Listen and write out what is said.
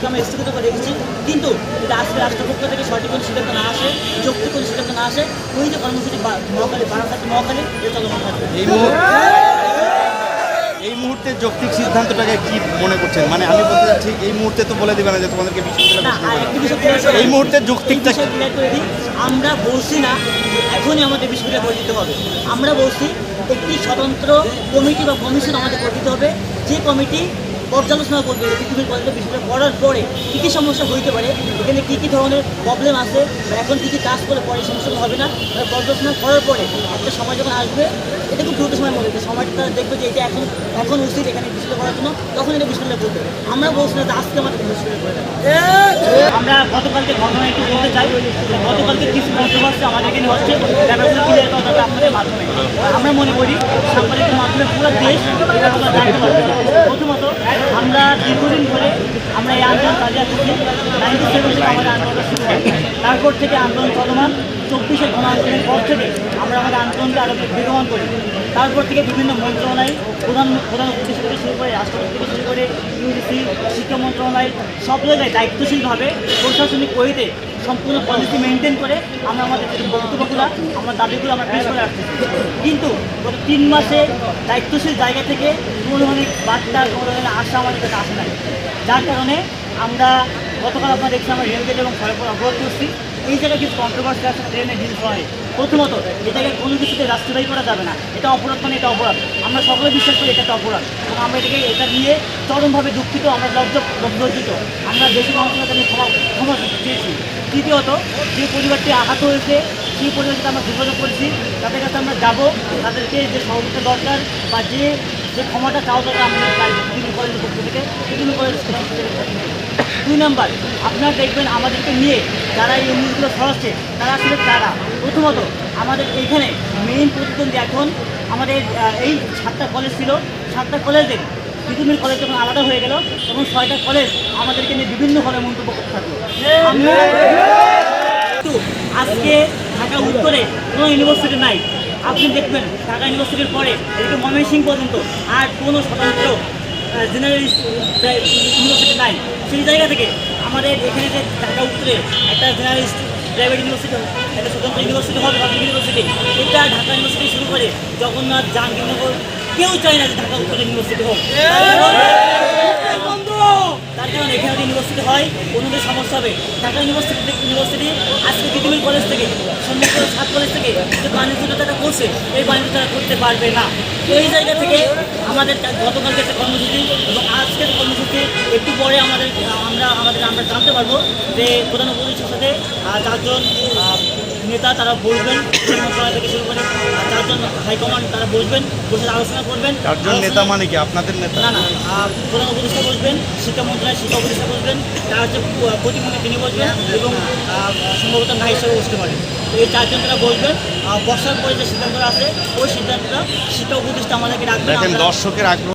আজকে আমরা স্থগিত করে রেখেছি। কিন্তু যদি আজকে রাষ্ট্রপক্ষ থেকে সঠিক কোনো সিদ্ধান্ত না আসে যৌক্তিক কোনো সিদ্ধান্ত না আসে ওই যে কর্মসূচি মহাকালী বারাসাত মহাকালী এটা চলমান থাকবে এই মুহূর্তে এই মুহূর্তে যৌক্তিক সিদ্ধান্তটাকে কি মনে করছেন? মানে আমি বলতে চাচ্ছি এই মুহূর্তে তো বলে দিবে না যে তোমাদেরকে এই মুহূর্তে যৌক্তিকটা। আমরা বলছি না এখনই আমাদের বিশ্ববিদ্যালয় করে দিতে হবে। আমরা বলছি একটি স্বতন্ত্র কমিটি বা কমিশন আমাদের করে হবে। যে কমিটি পর্যালোচনা করবে পৃথিবীর কলেজে বিশ্ববিদ্যালয় পড়ার পরে কী কী সমস্যা হইতে পারে, এখানে কী কী ধরনের প্রবলেম আছে বা এখন কী কী কাজ করে পরে সমস্যাগুলো হবে না পর্যালোচনা করার পরে একটা সময় যখন আসবে, এটা খুব দ্রুত সময় মনে সময়টা দেখবে যে এটা এখন এখন উচিত এখানে বিশ্ববিদ্যালয় করার জন্য, তখন এটা বিশ্ববিদ্যালয় করবে আমরা বলছি না যে আজকে আমাদের বিশ্ববিদ্যালয় করে আমরা গতকালকে ঘটনা একটু বলতে চাই গতকালকে কিছু কন্ট্রোভার্সি আমাদের এখানে হচ্ছে দরকার আপনাদের মাধ্যমে। আমরা মনে করি সাংবাদিকের মাধ্যমে পুরো দেশ প্রথমত আমরা দীর্ঘদিন ধরে আমরা এই আন্দোলন চালিয়ে আসছি। নাইনটি সেভেন থেকে আমাদের আন্দোলন শুরু হয়। তারপর থেকে আন্দোলন চলমান। চব্বিশে গণ আন্দোলনের পর থেকে আমরা আমাদের আন্দোলনকে আরও বেগবান করি। তারপর থেকে বিভিন্ন মন্ত্রণালয়, প্রধান প্রধান উদ্দেশ্য থেকে শুরু করে, রাষ্ট্রপতি থেকে শুরু করে, ইউজিসি, শিক্ষা মন্ত্রণালয়, সব জায়গায় দায়িত্বশীলভাবে প্রশাসনিক ওয়েতে সম্পূর্ণ পলিসি মেনটেন করে আমরা আমাদের বক্তব্যগুলো, আমার দাবিগুলো আমরা পেশ করে আসতেছি। কিন্তু গত তিন মাসে দায়িত্বশীল জায়গা থেকে কোনো ধরনের বার্তা কোনো ধরনের আশা আমাদের কাছে আসে নাই। যার কারণে আমরা গতকাল আপনারা দেখছি আমরা রেলগেট এবং সড়ক অবরোধ করছি। এই জায়গায় কিছু কন্ট্রোভার্সি আছে ট্রেনের জিনিস হয়। প্রথমত এটাকে কোনো কিছুতে রাষ্ট্রদায়ী করা যাবে না। এটা অপরাধ মানে এটা অপরাধ। আমরা সকলে বিশ্বাস করি এটা একটা অপরাধ। এবং আমরা এটাকে, এটা নিয়ে চরমভাবে দুঃখিত, আমরা লজ্জ, লজ্জিত। আমরা দেশের মানুষের কাছে ক্ষমা ক্ষমা চেয়েছি। তৃতীয়ত যে পরিবারটি আহত হয়েছে, সেই পরিবারের সাথে আমরা যোগাযোগ করেছি। তাদের কাছে আমরা যাব। তাদেরকে যে সহযোগিতা দরকার বা যে যে ক্ষমাটা চাওয়া দরকার চাই কলেজের পক্ষ থেকে পৃথিবী কলেজ দুই নাম্বার, আপনারা দেখবেন আমাদেরকে নিয়ে যারা এই নিউজগুলো ছড়াচ্ছে তারা আসলে তারা প্রথমত, আমাদের এইখানে মেইন প্রতিদ্বন্দ্বী এখন আমাদের এই সাতটা কলেজ ছিল। সাতটা কলেজের পৃথিবীর কলেজ যখন আলাদা হয়ে গেল, তখন ছয়টা কলেজ আমাদেরকে নিয়ে বিভিন্ন হলে মন্তব্য করতে থাকল। আজকে ঢাকা উত্তরে কোনো ইউনিভার্সিটি নাই। আপনি দেখবেন, ঢাকা ইউনিভার্সিটির পরে এদিকে ময়মনসিংহ পর্যন্ত আর কোনো স্বতন্ত্র জেনারেলিস্ট ইউনিভার্সিটি নাই। সেই জায়গা থেকে আমাদের এখানে যে ঢাকা উত্তরে একটা জেনারেলিস্ট প্রাইভেট ইউনিভার্সিটি একটা স্বতন্ত্র ইউনিভার্সিটি হবে পাবলিক ইউনিভার্সিটি এটা ঢাকা ইউনিভার্সিটি শুরু করে জগন্নাথ জাহাঙ্গীরনগর কেউ চায় না যে ঢাকা উত্তর ইউনিভার্সিটি হোক। তার কারণে এখানে ইউনিভার্সিটি হয়, অন্যদের সমস্যা হবে। ঢাকা ইউনিভার্সিটি ইউনিভার্সিটি আজকে পৃথিবীর কলেজ থেকে সমস্ত সাত কলেজ থেকে যে বাণিজ্য তারা করছে, এই বাণিজ্য তারা করতে পারবে না। তো এই জায়গা থেকে আমাদের গতকালকে একটা কর্মসূচি এবং আজকের কর্মসূচি, একটু পরে আমাদের, আমরা আমাদের, আমরা জানতে পারব যে প্রধান উপদেষ্টার সাথে চারজন নেতা তারা শিক্ষা মন্ত্রণালয় থেকে শুরু করে হাইকমান্ড তারা বসবেন বসে আলোচনা করবেন। চারজন নেতা মানে কি আপনাদের নেতা? না না প্রধান উপদেষ্টা বসবেন শিক্ষা মন্ত্রণালয় শিক্ষা উপদেষ্টা বসবেন তার হচ্ছে প্রতিমন্ত্রী তিনি বসবেন এবং সম্ভবত না হিসেবে বসতে পারেন। তো এই চারজন তারা বসবেন আহ, বসার পরে যে সিদ্ধান্ত আছে ওই সিদ্ধান্তটা শিক্ষা উপদেষ্টা আমাদেরকে রাখবেন দর্শকের আগ্রহ